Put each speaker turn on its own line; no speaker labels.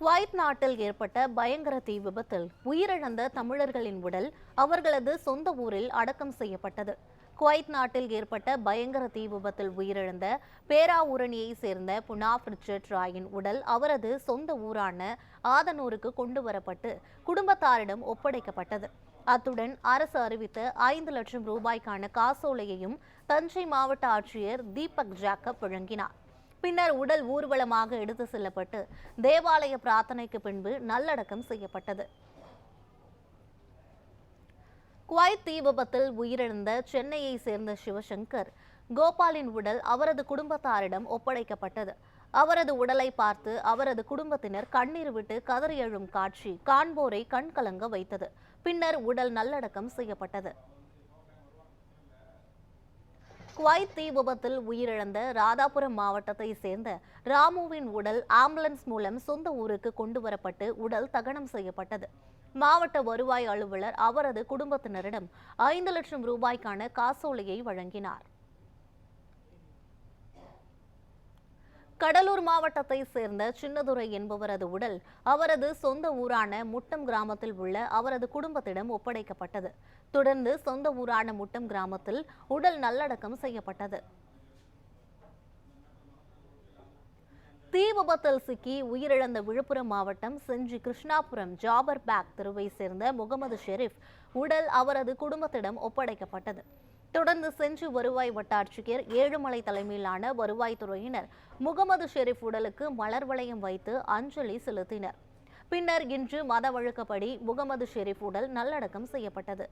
Kuwait நாட்டில் ஏற்பட்ட பயங்கர தீ விபத்தில் உயிரிழந்த தமிழர்களின் உடல் அவர்களது சொந்த ஊரில் அடக்கம் செய்யப்பட்டது. குவைத் நாட்டில் ஏற்பட்ட பயங்கர தீ விபத்தில் உயிரிழந்த பேராவூரணியைச் சேர்ந்த புனாப் ரிச்சர்ட் ராயின் உடல் அவரது சொந்த ஊரான ஆதனூருக்கு கொண்டு வரப்பட்டு குடும்பத்தாரிடம் ஒப்படைக்கப்பட்டது. அத்துடன் அரசு அறிவித்த ஐந்து லட்சம் ரூபாய்க்கான காசோலையையும் தஞ்சை மாவட்ட ஆட்சியர் தீபக் ஜாக்கப் வழங்கினார். பின்னர் உடல் ஊர்வலமாக எடுத்து செல்லப்பட்டு தேவாலய பிரார்த்தனைக்கு பின்பு நல்லடக்கம் செய்யப்பட்டது. குவைத் தீ விபத்தில் உயிரிழந்த சென்னையை சேர்ந்த சிவசங்கர் கோபாலின் உடல் அவரது குடும்பத்தாரிடம் ஒப்படைக்கப்பட்டது. அவரது உடலை பார்த்து அவரது குடும்பத்தினர் கண்ணீர் விட்டு கதறி எழும் காட்சி காண்போரை கண்கலங்க வைத்தது. பின்னர் உடல் நல்லடக்கம் செய்யப்பட்டது. குவைத் தீ விபத்தில் உயிரிழந்த ராதாபுரம் மாவட்டத்தை சேர்ந்த ராமுவின் உடல் ஆம்புலன்ஸ் மூலம் சொந்த ஊருக்கு கொண்டு வரப்பட்டு உடல் தகனம் செய்யப்பட்டது. மாவட்ட வருவாய் அலுவலர் அவரது குடும்பத்தினரிடம் ஐந்து லட்சம் ரூபாய்க்கான காசோலையை வழங்கினார். கடலூர் மாவட்டத்தை சேர்ந்த சின்னதுரை என்பவரது உடல் அவரது சொந்த ஊரான முட்டம் கிராமத்தில் உள்ள அவரது குடும்பத்திடம் ஒப்படைக்கப்பட்டது. தொடர்ந்து சொந்த ஊரான முட்டம் கிராமத்தில் உடல் நல்லடக்கம் செய்யப்பட்டது. தீ விபத்தில் சிக்கி உயிரிழந்த விழுப்புரம் மாவட்டம் செஞ்சி கிருஷ்ணாபுரம் ஜாபர் பேக் தெருவை சேர்ந்த முகமது ஷெரீப் உடல் அவரது குடும்பத்திடம் ஒப்படைக்கப்பட்டது. தொடர்ந்து செஞ்சு வருவாய் வட்டாட்சியர் ஏழுமலை தலைமையிலான வருவாய்த்துறையினர் முகமது ஷெரீப் உடலுக்கு மலர் வளையம் வைத்து அஞ்சலி செலுத்தினர். பின்னர் இன்று மத வழக்கப்படி முகமது ஷெரீப் உடல் நல்லடக்கம் செய்யப்பட்டது.